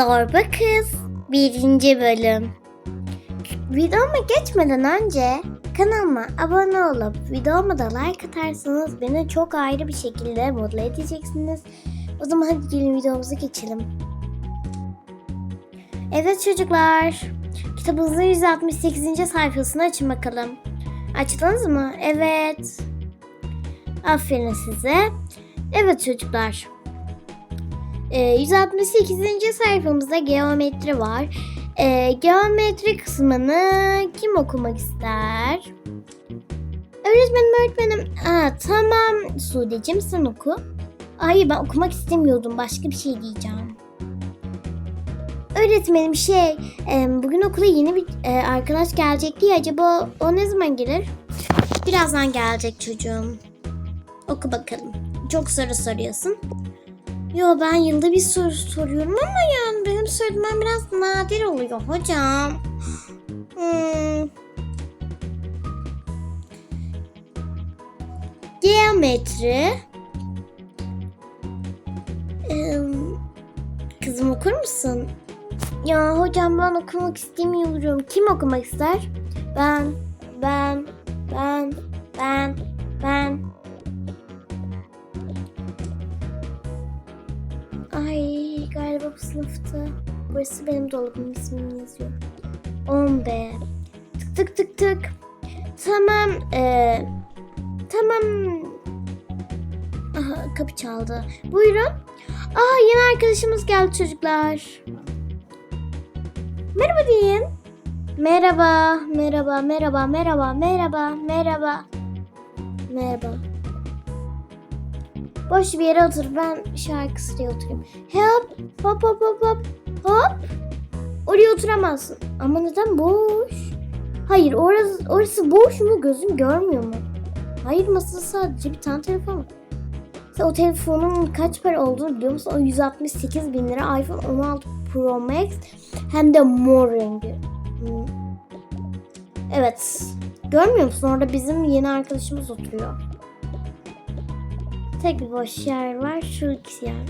Zorba Kız 1. bölüm Videoma geçmeden önce kanalıma abone olup videoma da like atarsanız beni çok ayrı bir şekilde mutlu edeceksiniz. O zaman hadi gelin videomuza geçelim. Evet çocuklar. Kitabınızın 168. sayfasını açın bakalım. Açtınız mı? Evet. Aferin size. Evet çocuklar. Ee, 168. sayfamızda geometri var. Ee, geometri kısmını kim okumak ister? Öğretmenim öğretmenim. Aa, tamam Sude'cim sen oku. Hayır ben okumak istemiyordum. Başka bir şey diyeceğim. Öğretmenim şey e, bugün okula yeni bir e, arkadaş gelecek diye acaba o ne zaman gelir? Birazdan gelecek çocuğum. Oku bakalım. Çok soru soruyorsun. Yo ben yılda bir soru soruyorum ama yani benim söylemem biraz nadir oluyor hocam. Hmm. Geometri. Ee, kızım okur musun? Ya hocam ben okumak istemiyorum. Kim okumak ister? Ben, ben, Burası benim dolabımın ismini yazıyor. 10B. Tık tık tık tık. Tamam. Ee, tamam. Aha kapı çaldı. Buyurun. Aa yeni arkadaşımız geldi çocuklar. Merhaba deyin. Merhaba, merhaba, merhaba, merhaba, merhaba, merhaba. Merhaba. Boş bir yere otur. Ben şarkı sıraya oturayım. Hop, hop, hop, hop, hop, hop. Oraya oturamazsın. Ama neden boş? Hayır, orası, orası boş mu? Gözüm görmüyor mu? Hayır, masada sadece bir tane telefon. Sen o telefonun kaç para olduğunu biliyor musun? O 168 bin lira iPhone 16 Pro Max hem de mor rengi. Hmm. Evet. Görmüyor musun? Orada bizim yeni arkadaşımız oturuyor. Tek bir boş yer var. Şu ikisi yani.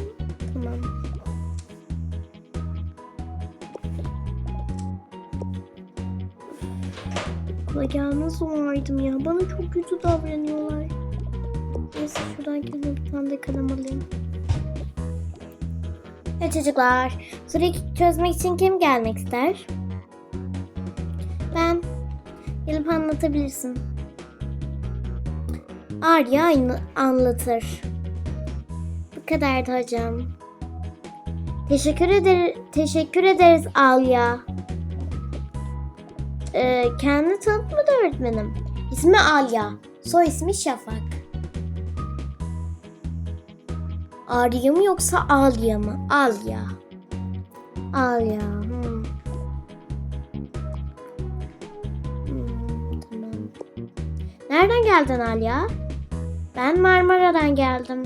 Tamam. Gelmez olaydım ya. Bana çok kötü davranıyorlar. Neyse şuradan kendime bir tane de kalem alayım. Evet çocuklar. Soruyu çözmek için kim gelmek ister? Ben. Gelip anlatabilirsin. Arya anlatır. Bu kadardı hocam. Teşekkür eder teşekkür ederiz Alya. Ee, kendi tanıtmadı öğretmenim. İsmi Alya. Soy ismi Şafak. Arya mı yoksa Alya mı? Alya. Alya. Hmm. Hmm, tamam. Nereden geldin Alya? Ben Marmara'dan geldim.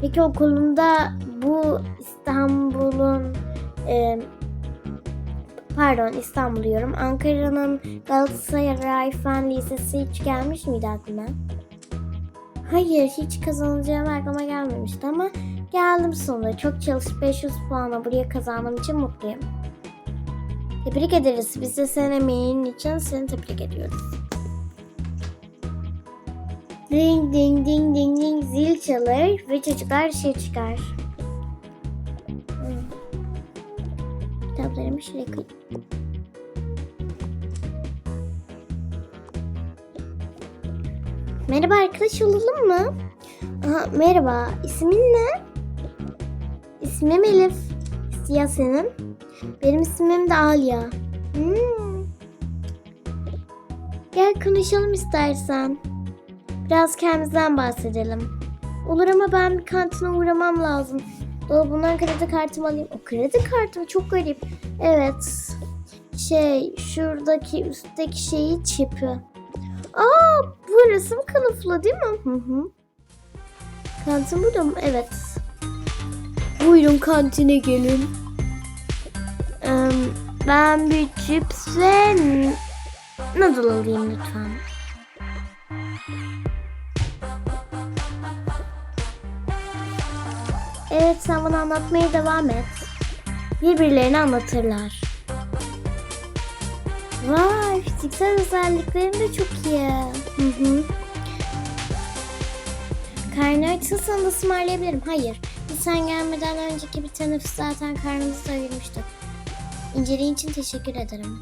Peki okulunda bu İstanbul'un pardon İstanbul diyorum. Ankara'nın Galatasaray Fen Lisesi hiç gelmiş miydi aklına? Hayır hiç kazanacağım aklıma gelmemişti ama geldim sonunda. Çok çalışıp 500 puanla buraya kazandığım için mutluyum. Tebrik ederiz. Biz de senin emeğin için seni tebrik ediyoruz. Ding ding ding ding ding zil çalır ve çocuklar dışarı çıkar. Koyayım. Merhaba arkadaş olalım mı? Aha, merhaba. İsmin ne? İsmim Elif. Ya senin? Benim ismim de Alya. Hmm. Gel konuşalım istersen. Biraz kendimizden bahsedelim. Olur ama ben bir kantine uğramam lazım. Dolabından kredi kartımı alayım. O kredi kartım çok garip. Evet. Şey şuradaki üstteki şeyi çipi. Aa bu resim kılıflı değil mi? Hı hı. Kantin burada mı? Evet. Buyurun kantine gelin. Ee, ben bir cips ve noodle alayım lütfen. Evet sen bana anlatmaya devam et. birbirlerini anlatırlar. Vay fiziksel özelliklerim de çok iyi. Hı hı. Karnı açsa sana da ısmarlayabilirim. Hayır. Biz sen gelmeden önceki bir teneffüs zaten karnımızı doyurmuştuk. İnceliğin için teşekkür ederim.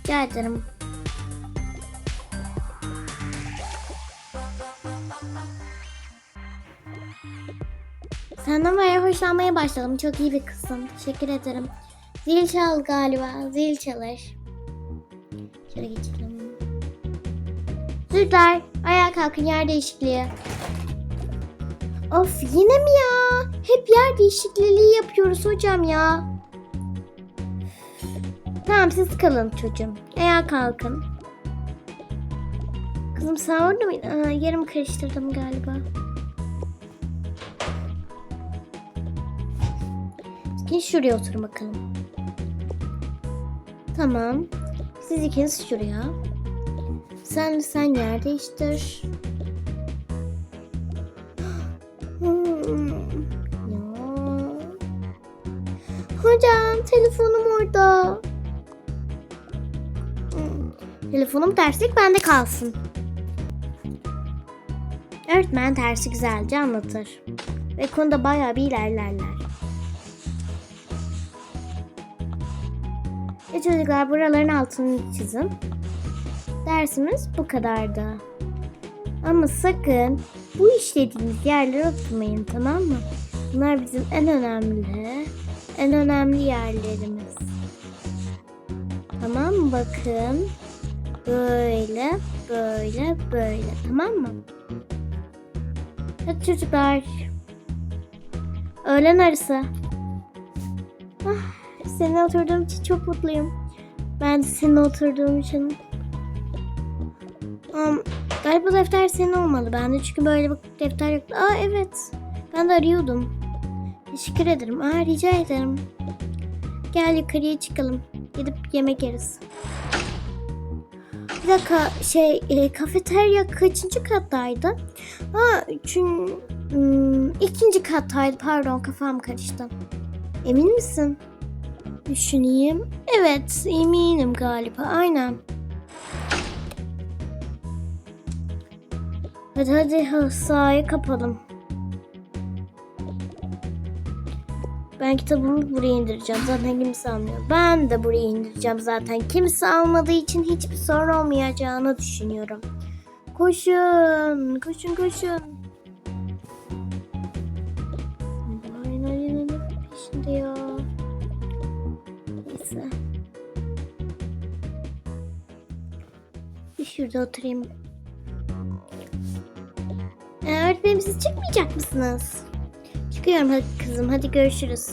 Rica ederim. Senden bayağı hoşlanmaya başladım. Çok iyi bir kızsın. Teşekkür ederim. Zil çal galiba. Zil çalır. Şöyle geçelim. Çocuklar ayağa kalkın yer değişikliği. Of yine mi ya? Hep yer değişikliği yapıyoruz hocam ya. Tamam siz kalın çocuğum. Ayağa kalkın. Kızım sen orada mıydın? Aa, yerimi karıştırdım galiba. Gel şuraya oturun bakalım. Tamam. Siz ikiniz şuraya. Sen sen yer değiştir. Hocam telefonum orada. Telefonum derslik bende kalsın. Öğretmen dersi güzelce anlatır. Ve konuda bayağı bir ilerlerler. Ve çocuklar buraların altını çizin. Dersimiz bu kadardı. Ama sakın bu işlediğimiz yerlere oturmayın tamam mı? Bunlar bizim en önemli, en önemli yerlerimiz. Tamam mı? Bakın. Böyle, böyle, böyle. Tamam mı? Hadi çocuklar. Öğlen arası. Ah, seninle oturduğum için çok mutluyum. Ben de seninle oturduğum için. Um, galiba defter senin olmalı. Bende çünkü böyle bir defter yoktu. Aa evet. Ben de arıyordum. Teşekkür ederim. Aa rica ederim. Gel yukarıya çıkalım. Gidip yemek yeriz. Bir dakika şey e, kafeterya kaçıncı kattaydı? Ha üçün, hmm, ikinci kattaydı pardon kafam karıştı. Emin misin? Düşüneyim. Evet eminim galiba aynen. Hadi hadi ha, sahayı kapalım. Ben kitabımı buraya indireceğim. Zaten kimse almıyor. Ben de buraya indireceğim zaten. Kimse almadığı için hiçbir sorun olmayacağını düşünüyorum. Koşun. Koşun koşun. Bir şurada oturayım. Ee, çıkmayacak mısınız? Çıkıyorum kızım hadi görüşürüz.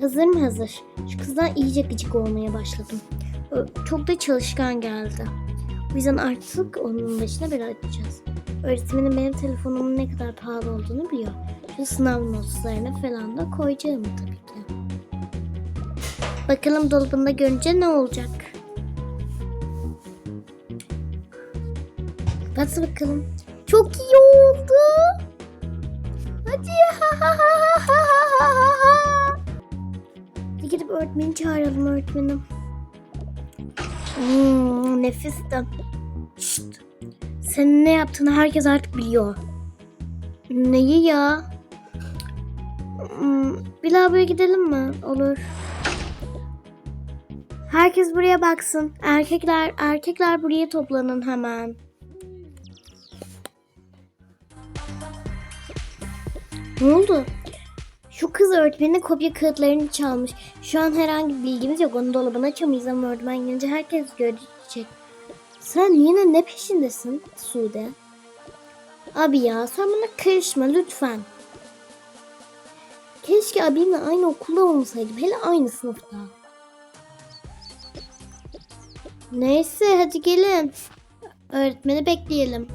Hazır mı hazır? Şu kızdan iyice gıcık olmaya başladım. Çok da çalışkan geldi. O yüzden artık onun başına bela açacağız. Öğretmenim benim telefonumun ne kadar pahalı olduğunu biliyor. Şu sınav notlarına falan da koyacağım tabii ki. Bakalım dolabında görünce ne olacak? Hadi bakalım. Çok iyi oldu. Hadi. Ha ha ha ha ha ha gidip öğretmeni çağıralım öğretmenim. Hmm, nefisti. Şşt. Senin ne yaptığını herkes artık biliyor. Neyi ya? Hmm, bir lavaboya gidelim mi? Olur. Herkes buraya baksın. Erkekler erkekler buraya toplanın hemen. Ne oldu? Şu kız öğretmenin kopya kağıtlarını çalmış. Şu an herhangi bir bilgimiz yok. Onu dolabına açamayız ama öğretmen gelince herkes görecek. Sen yine ne peşindesin Sude? Abi ya sen bana karışma lütfen. Keşke abimle aynı okulda olmasaydım. Hele aynı sınıfta. Neyse hadi gelin. Öğretmeni bekleyelim.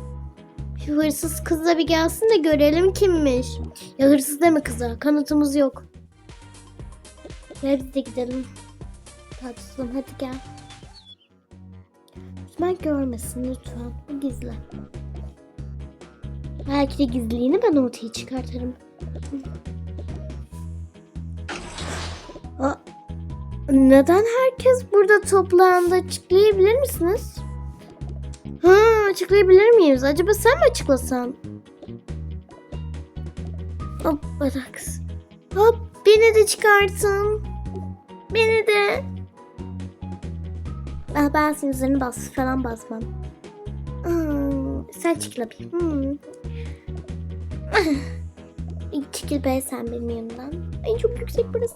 Şu hırsız kızla bir gelsin de görelim kimmiş. Ya hırsız deme kıza. Kanıtımız yok. Gel biz de gidelim. Tatlım hadi gel. Lütfen görmesin lütfen. Bu gizli. Belki de gizliliğini ben ortaya çıkartırım. Neden herkes burada toplandı? Açıklayabilir misiniz? Ha, açıklayabilir miyiz? Acaba sen mi açıklasan? Hop, Badax. Hop, beni de çıkartın. Beni de. Ben, ben senin üzerine bas falan basmam. Hmm, sen çekil abi. Hmm. Ay, çekil be sen benim yanımdan. Ay çok yüksek burası.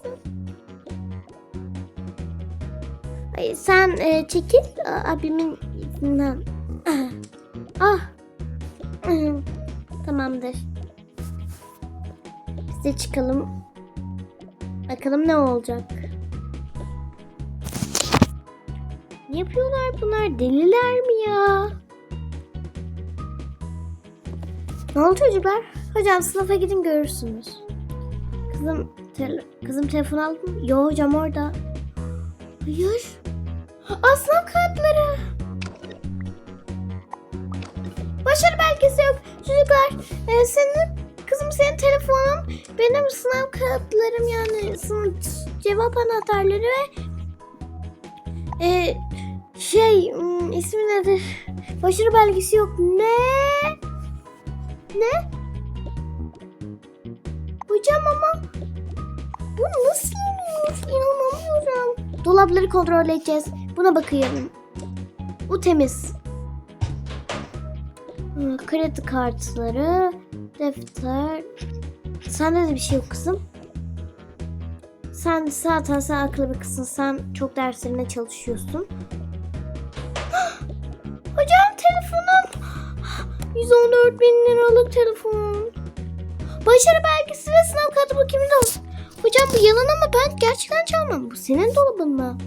Ay, sen e, çekil abimin izinden. Ah. ah. Tamamdır. Biz de çıkalım. Bakalım ne olacak. Ne yapıyorlar bunlar? Deliler mi ya? Ne oldu çocuklar? Hocam sınıfa gidin görürsünüz. Kızım, tele- kızım telefon aldın mı? Yo hocam orada. Hayır. Aslan kağıtları. Başarı belgesi yok. Çocuklar e, senin kızım senin telefonun benim sınav kağıtlarım yani sınıf cevap anahtarları ve e, şey hmm, ismi nedir? Başarı belgesi yok. Ne? Ne? Hocam ama bu nasıl olur? İnanamıyorum. Dolapları kontrol edeceğiz. Buna bakıyorum. Bu temiz. Kredi kartları, defter. Sende de bir şey yok kızım. Sen zaten sen akıllı bir kızsın. Sen çok derslerine çalışıyorsun. Hocam telefonum. 114 bin liralık telefon. Başarı belgesi ve sınav kağıdı kimin olsun? Hocam bu yalan ama ben gerçekten çalmam. Bu senin dolabın mı?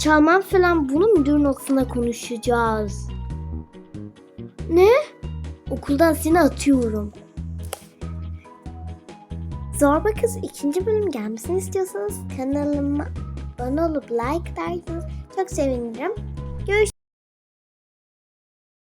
Çalmam falan bunu müdürün odasında konuşacağız. Ne? Okuldan seni atıyorum. Zorba Kız ikinci bölüm gelmesini istiyorsanız kanalıma abone olup like derseniz çok sevinirim. Görüşürüz.